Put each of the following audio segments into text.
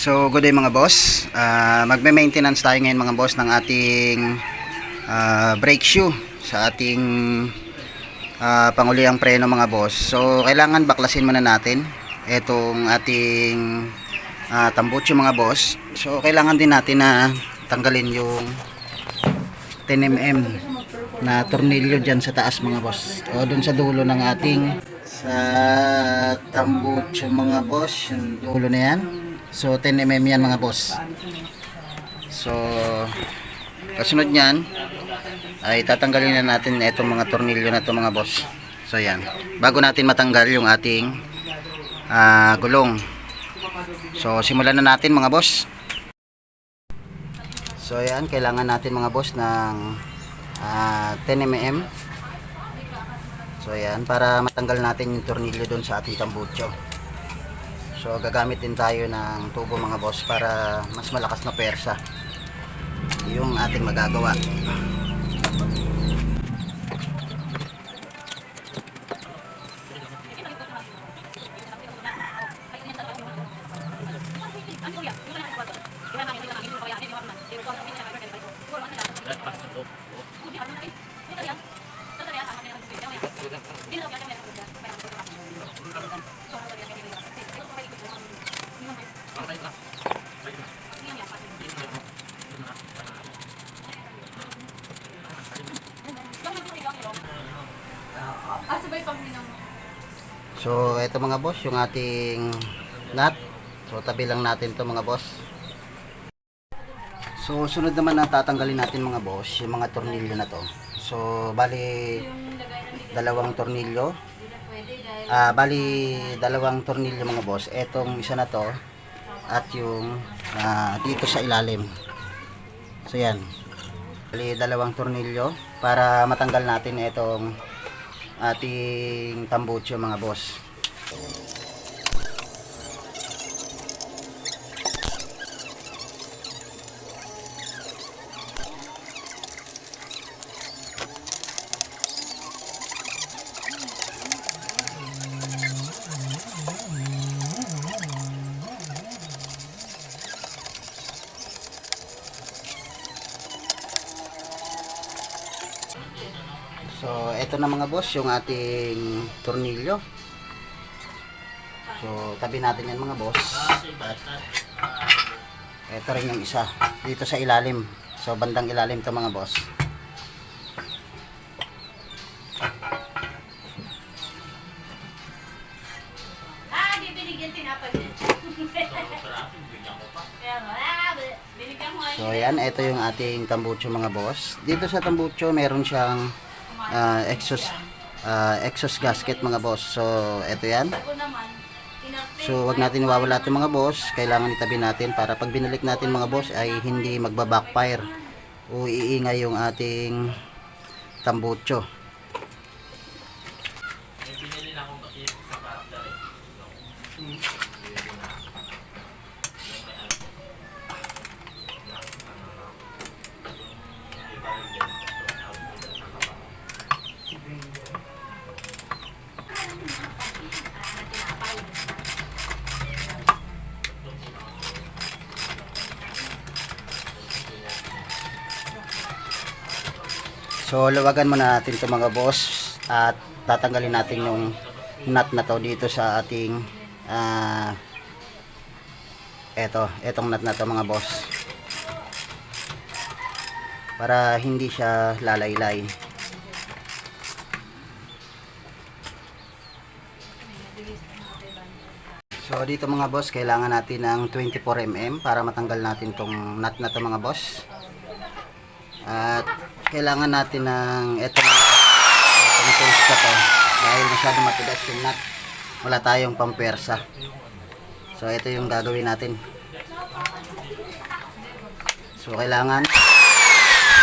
So, good day mga boss. Ah, magme-maintenance tayo ngayon mga boss ng ating ah, brake shoe sa ating ah, panguliang preno mga boss. So, kailangan baklasin muna natin itong ating ah, tambucho mga boss. So, kailangan din natin na tanggalin yung 10mm na tornilyo dyan sa taas mga boss. O, dun sa dulo ng ating sa tambucho mga boss. Yung dulo na yan. So 10mm yan mga boss. So kasunod niyan ay tatanggalin na natin itong mga tornilyo na to mga boss. So yan. Bago natin matanggal yung ating ah, gulong. So simulan na natin mga boss. So yan, kailangan natin mga boss ng ah, 10mm. So yan, para matanggal natin yung tornilyo doon sa ating tambucho. So gagamit din tayo ng tubo mga boss para mas malakas na persa yung ating magagawa. So ito mga boss yung ating nut. So tabi lang natin to mga boss. So sunod naman na tatanggalin natin mga boss yung mga tornilyo na to. So bali dalawang tornilyo. Ah bali dalawang tornilyo mga boss. Etong isa na to at yung ah, dito sa ilalim. So yan. Bali dalawang tornilyo para matanggal natin itong ating tambucho mga boss. Na mga boss, yung ating tornilyo. So, tabi natin yan mga boss. At eto rin yung isa. Dito sa ilalim. So, bandang ilalim to mga boss. Ah, di binigyan tinapay mo So, yan. Ito yung ating tambucho mga boss. Dito sa tambucho, meron siyang ah, exhaust, ah, exhaust gasket mga boss. So, ito yan. So, wag natin iwawala ito mga boss. Kailangan itabi natin para pag binalik natin mga boss ay hindi magba-backfire o iingay yung ating tambucho. So, luwagan muna natin ito mga boss at tatanggalin natin yung nut na to dito sa ating ah eto, etong nut na to mga boss. Para hindi siya lalaylay. So dito mga boss, kailangan natin ng 24mm para matanggal natin tong nut na to mga boss. At kailangan natin ng etong etong tools na to dahil masyado matigas yung nut. Wala tayong pampersa. So ito yung gagawin natin. So kailangan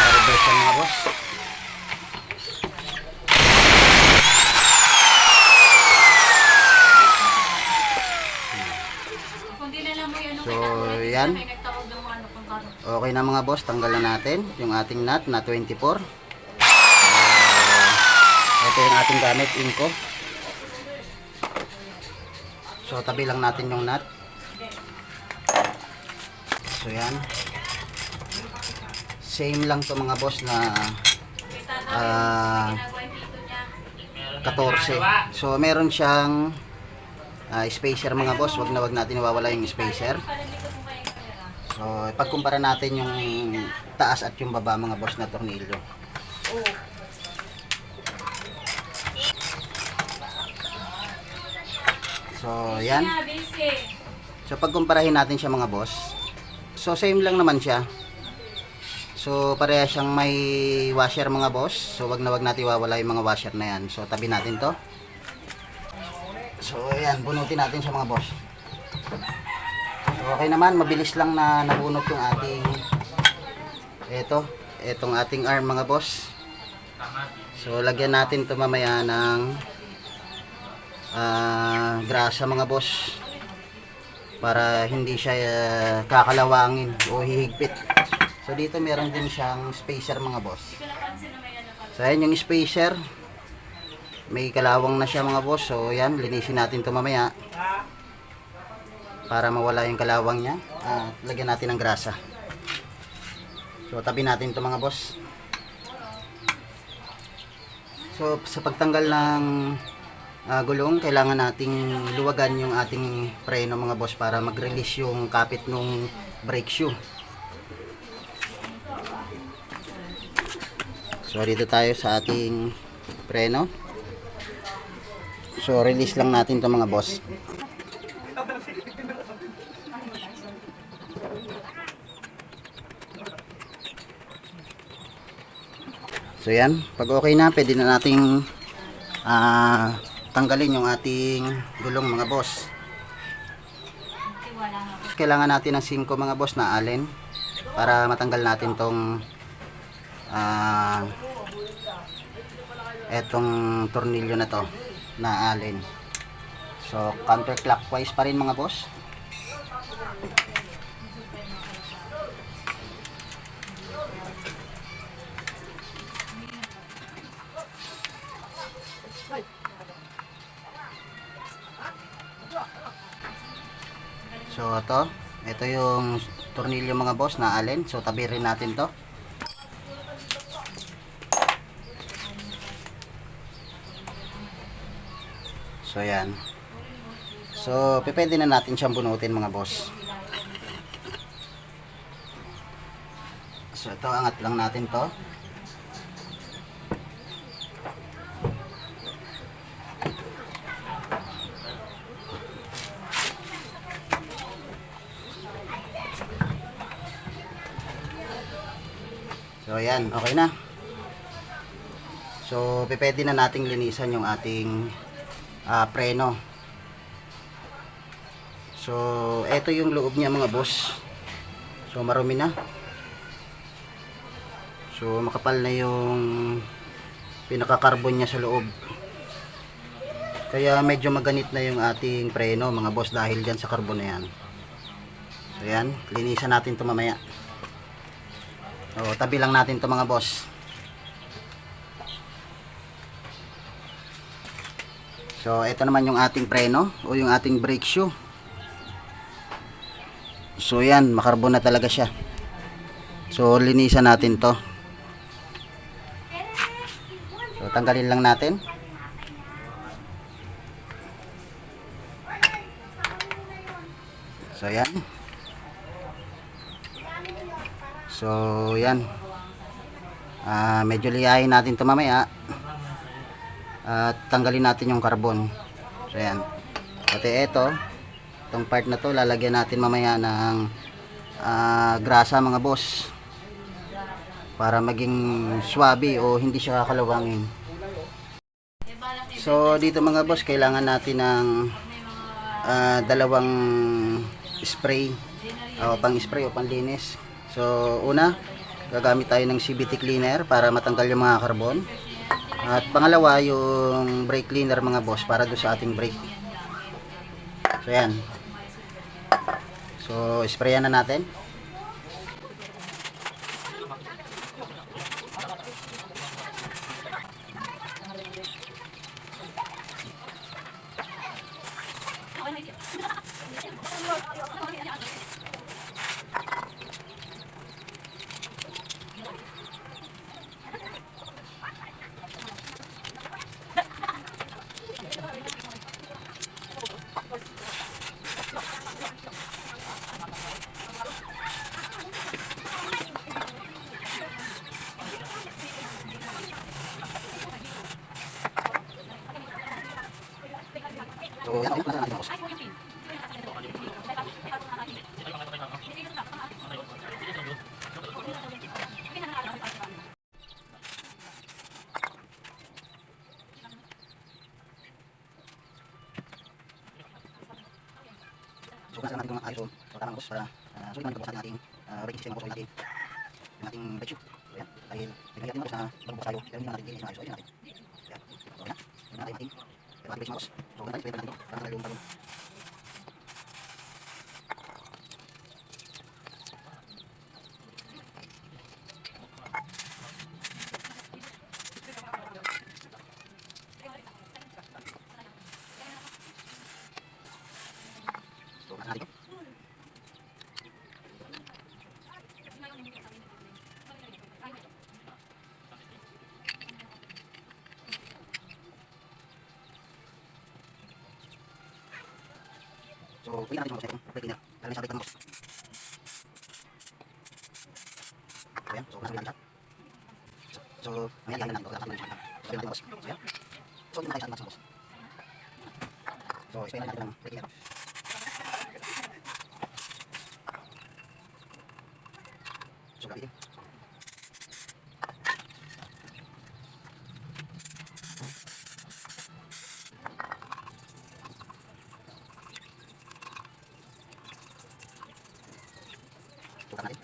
ma-reverse yan mga boss. Yan, So, yan. May nagtawag ng mga ano kung kano. Okay na mga boss, tanggalan natin yung ating nut na 24. Uh, ito yung ating gamit, inko. So, tabi lang natin yung nut. So yan. Same lang to mga boss na ah, yung pito 14. niya. So meron siyang ah, spacer mga boss. Wag na wag natin nawawala yung spacer. Parang dito mo kaya yung pera. So pagkumpara natin yung taas at yung baba mga boss na tornilyo. So yan. So pagkumparahin natin siya mga boss. So same lang naman siya. So pareha siyang may washer mga boss. So wag na wag natin iwawala yung mga washer na yan. So tabi natin to. So ayan, bunutin natin siya mga boss. Okay naman, mabilis lang na nabunot yung ating eto, etong ating arm mga boss. So lagyan natin to mamaya ng ah, grasa mga boss para hindi siya ah, kakalawangin o hihigpit. So dito meron din siyang spacer mga boss. So ayan yung spacer. May kalawang na siya mga boss. So yan, linisin natin to mamaya. Para mawala yung kalawang niya. At lagyan natin ng grasa. So tabi natin to mga boss. So sa pagtanggal ng ah, gulong, kailangan nating luwagan yung ating preno mga boss para mag-release yung kapit ng brake shoe. So dito tayo sa ating preno. So release lang natin to mga boss. So yan, pag okay na, pwede na nating ah, tanggalin yung ating gulong mga boss. Kailangan natin ng 5 mga boss na allen para matanggal natin tong ah etong tornilyo na to na allen. So counterclockwise pa rin mga boss. So ito, ito yung tornilyo mga boss na allen. So tabi rin natin to. So yan. So pipwede na natin siyang bunutin mga boss. So ito angat lang natin to. Ayan, okay na. So pwede na nating linisan yung ating ah, preno. So eto yung loob niya mga boss. So marumi na. So makapal na yung pinaka-carbon niya sa loob. Kaya medyo maganit na yung ating preno mga boss dahil dyan sa carbon na yan. So yan, linisan natin to mamaya. O, tabi lang natin to mga boss. So, ito naman yung ating preno o yung ating brake shoe. So, yan, makarbon na talaga siya. So, linisan natin to. So, tanggalin lang natin. So, yan. So, yan. Ah, medyo liyahin natin ito mamaya. At tanggalin natin yung carbon. So, yan. Pati ito, itong part na to, lalagyan natin mamaya ng ah, grasa mga boss. Para maging swabe o hindi siya kakalawangin. So, dito mga boss, kailangan natin ng ah, dalawang spray o pang spray o panlinis. So, una, gagamit tayo ng CBT cleaner para matanggal yung mga carbon. At pangalawa, yung brake cleaner mga boss para do sa ating brake. So, yan. So, sprayan na natin. Ayun pala natin boss. Subukan natin kung ayos so tama boss para uh, sulit man pagbukas natin uh, rating system boss natin yung ating ratio so yan dahil nagkakit natin boss na magbukas tayo pero hindi natin din ayos ayos natin yan so yan na yun na tayo natin pero ating ratio boss Ganun tayo, pwede natin ito para tayo yung talon. So, pwede natin mga boss na itong brake cleaner. Lalagyan sa brake ng boss. So, yan. So, nasa natin siya. So, mamaya lihanin natin ito. Tapos natin siya. So, natin boss. So, yan. So, yun na tayo sa ating boss. So, ispayin natin ng brake cleaner. So, gamitin. Sukat natin.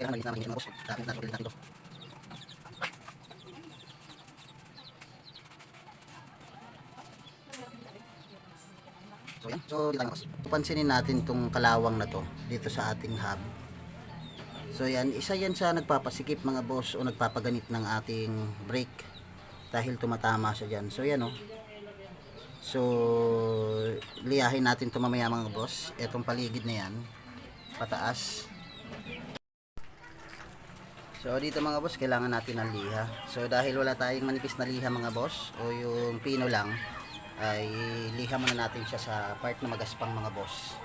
So, yan kailangan malinis na malinis mga boss. Dahil natin natin ito. So yan. So dito boss. Pansinin natin tong kalawang na to dito sa ating hub. So yan, isa yan sa nagpapasikip mga boss o nagpapaganit ng ating brake dahil tumatama siya dyan. So yan oh. So liyahin natin to mamaya mga boss. Etong paligid na yan. Pataas. So dito mga boss, kailangan natin ng liha. So dahil wala tayong manipis na liha mga boss o yung pino lang, ay liha muna natin siya sa part na magaspang mga boss.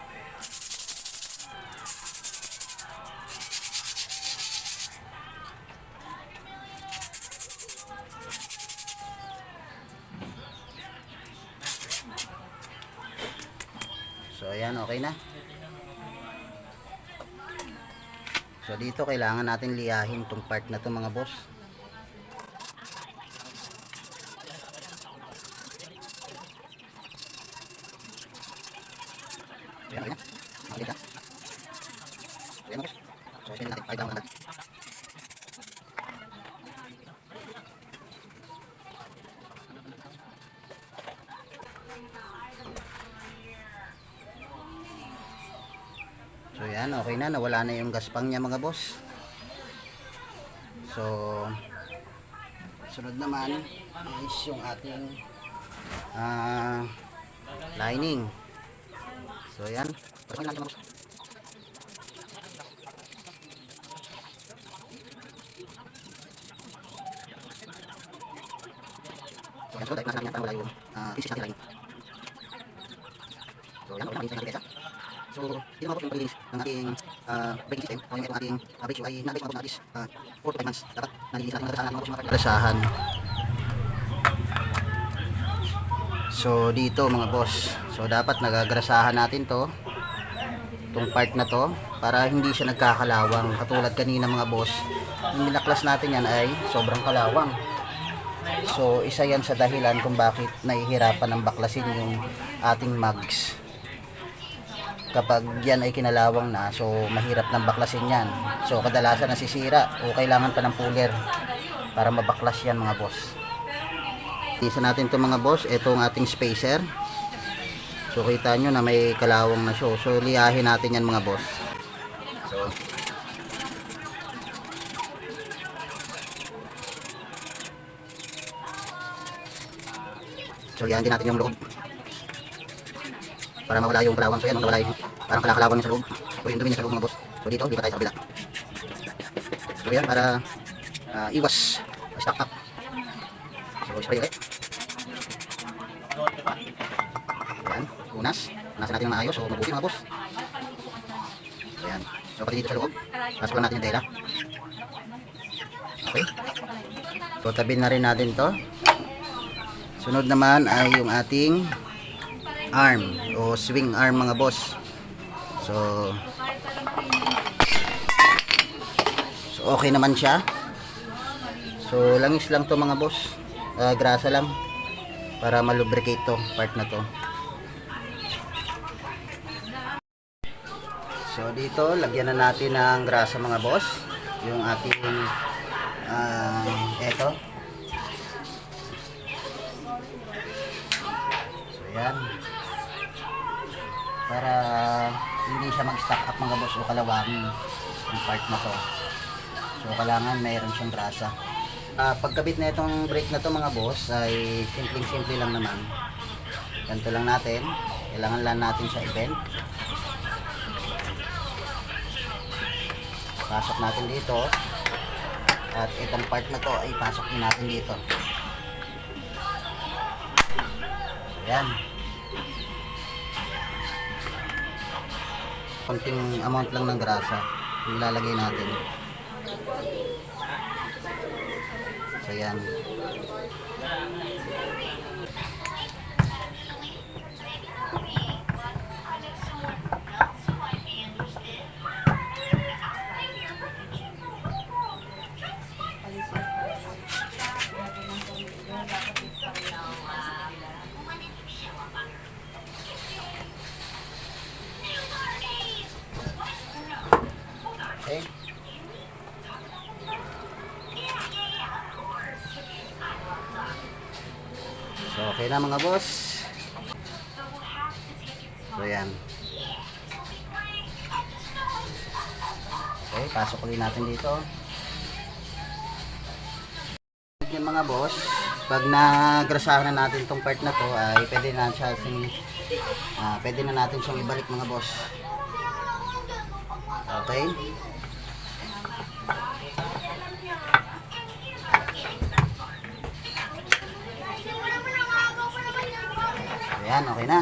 Dito kailangan natin liyahin tong part na to mga boss. Ayan, ayan. Maliit na. Ayan, boss. So, spin natin. Pakita ko na natin. So, yan. Okay na. Nawala na yung gaspang niya mga boss. So, sunod naman is yung ating ah lining. So yan. Pasok natin mga boss. So yan. So dahil nasa natin yan para wala yung uh, pieces natin line. So yan. Okay, natin sa So, mga boss yung paglinis ng ating uh, braking system o yung itong ating uh, brake shoe ay nabit mga boss na at least 4 to 5 months. Dapat nalinis natin nagresahan mga boss yung mga. So dito mga boss. So dapat nagagrasahan natin to tong part na to para hindi siya nagkakalawang katulad kanina mga boss yung nilaklas natin yan ay sobrang kalawang so isa yan sa dahilan kung bakit nahihirapan ng baklasin yung ating mags kapag yan ay kinalawang na so mahirap ng baklasin yan so kadalasan nasisira o kailangan pa ng puller para mabaklas yan mga boss Isa natin to mga boss, ito ang ating spacer. So kita nyo na may kalawang na siya. So liyahin natin yan mga boss. So So liyahin din natin yung loob. Para mawala yung kalawang. So yan, mawala yung parang kalakalawang niya sa loob. So yung dumi niya sa loob mga boss. So dito, di pa tayo sa kabila. So yan, para ah, iwas stock up. So spray ulit. Ayan, unas. Nasa natin ng maayos. So, mabuti mga boss. Ayan. So, pati dito sa loob. Pasok lang natin yung tela. Okay. So, tabi na rin natin to. Sunod naman ay yung ating arm o swing arm mga boss. So, so okay naman siya. So, langis lang to mga boss. Ah, grasa lang para malubricate to part na to. So, dito lagyan na natin ng grasa mga boss. Yung ating ah eto. So, yan. Para hindi siya mag-stack up mga boss o kalawangin yung part na to. So, kailangan mayroon siyang grasa. Ah, pagkabit na itong brake na to mga boss ay simpleng-simple lang naman. Ganito lang natin. Kailangan lang natin siya i-bend. Pasok natin dito. At itong part na to ay pasok natin dito. So, yan. Konting amount lang ng grasa. Ilalagay natin. So yan. Okay na mga boss. So, yan. Okay, pasok ulit natin dito. Yan mga boss, pag nagrasahan na natin tong part na to, ay pwede na siya sing, ah, pwede na natin siyang ibalik mga boss. Okay? Ayan, okay na.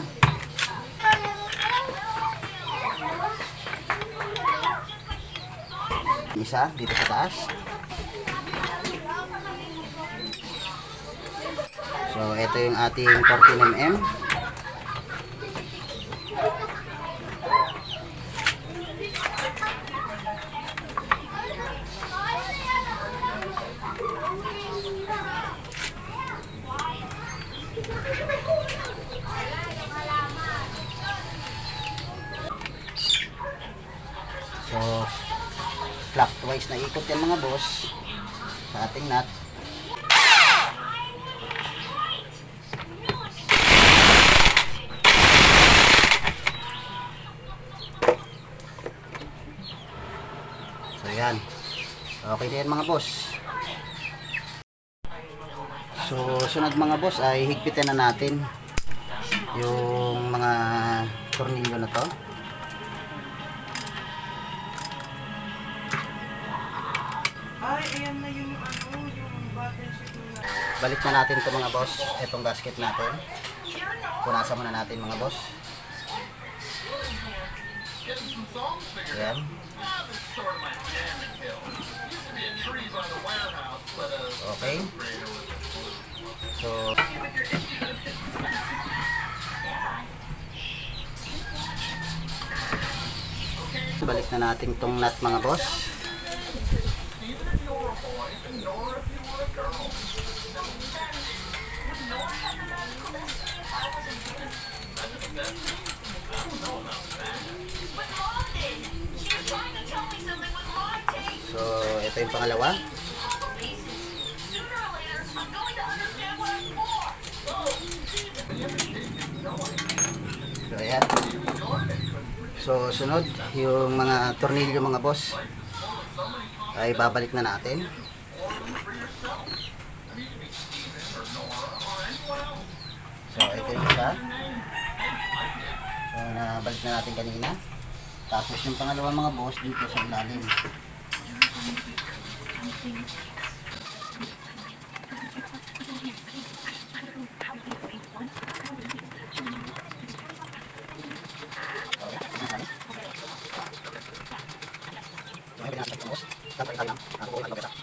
Isa, dito sa taas. So, ito yung ating 14mm. So, clockwise na ikot yan mga boss sa ating nut. So, yan. Okay na yan mga boss. So, sunod mga boss ay higpitin na natin yung mga tornilyo na to. Balik na natin ito mga boss, itong gasket natin. Punasan muna natin mga boss. Ayan. Okay. So, balik na natin itong nut mga boss. So, ito yung pangalawa. So, ayan. So, sunod, yung mga tornilyo mga boss ay babalik na natin. So, ito yung isa na na natin kanina. Tapos yung pangalawa mga boss dito sa ilalim. Tapos, tapos tayo ng ako ang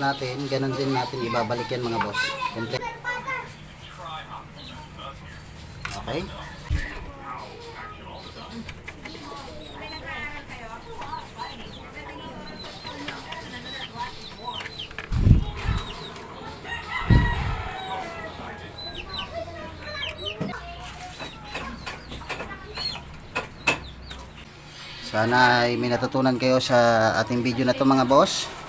natin, ganun din natin ibabalik yan mga boss. Complete. Okay. Sana ay may natutunan kayo sa ating video na to mga boss.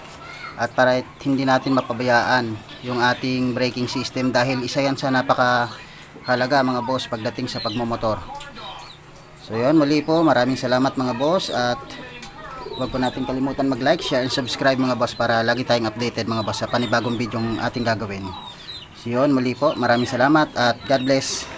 At para hindi natin mapabayaan yung ating braking system dahil isa yan sa napaka halaga mga boss pagdating sa pagmomotor. So yun, muli po, maraming salamat mga boss at huwag po natin kalimutan mag-like, share, and subscribe mga boss para lagi tayong updated mga boss sa panibagong video ating gagawin. So yun, muli po, maraming salamat at God bless.